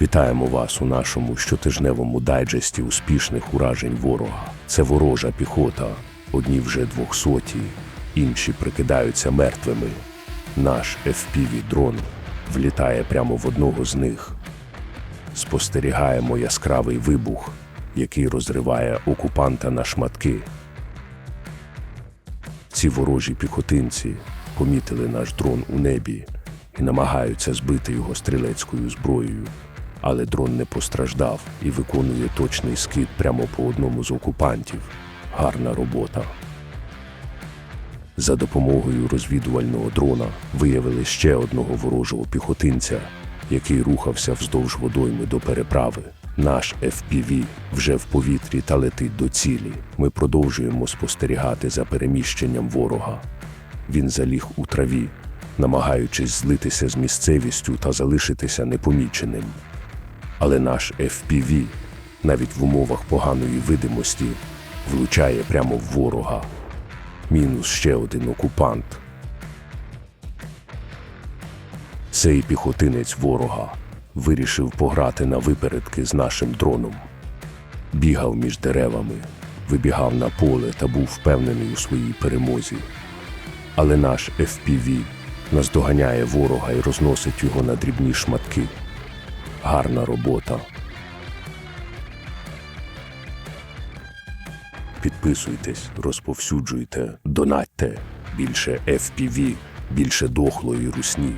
Вітаємо вас у нашому щотижневому дайджесті успішних уражень ворога. Це ворожа піхота. Одні вже двохсоті, інші прикидаються мертвими. Наш FPV-дрон влітає прямо в одного з них. Спостерігаємо яскравий вибух, який розриває окупанта на шматки. Ці ворожі піхотинці помітили наш дрон у небі і намагаються збити його стрілецькою зброєю. Але дрон не постраждав і виконує точний скид прямо по одному з окупантів. Гарна робота. За допомогою розвідувального дрона виявили ще одного ворожого піхотинця, який рухався вздовж водойми до переправи. Наш FPV вже в повітрі та летить до цілі. Ми продовжуємо спостерігати за переміщенням ворога. Він заліг у траві, намагаючись злитися з місцевістю та залишитися непоміченим. Але наш FPV, навіть в умовах поганої видимості, влучає прямо в ворога. Мінус ще один окупант. Цей піхотинець ворога вирішив пограти на випередки з нашим дроном. Бігав між деревами, вибігав на поле та був впевнений у своїй перемозі. Але наш FPV наздоганяє ворога і розносить його на дрібні шматки. Гарна робота. Підписуйтесь, розповсюджуйте, донатьте. Більше FPV, більше дохлої русні.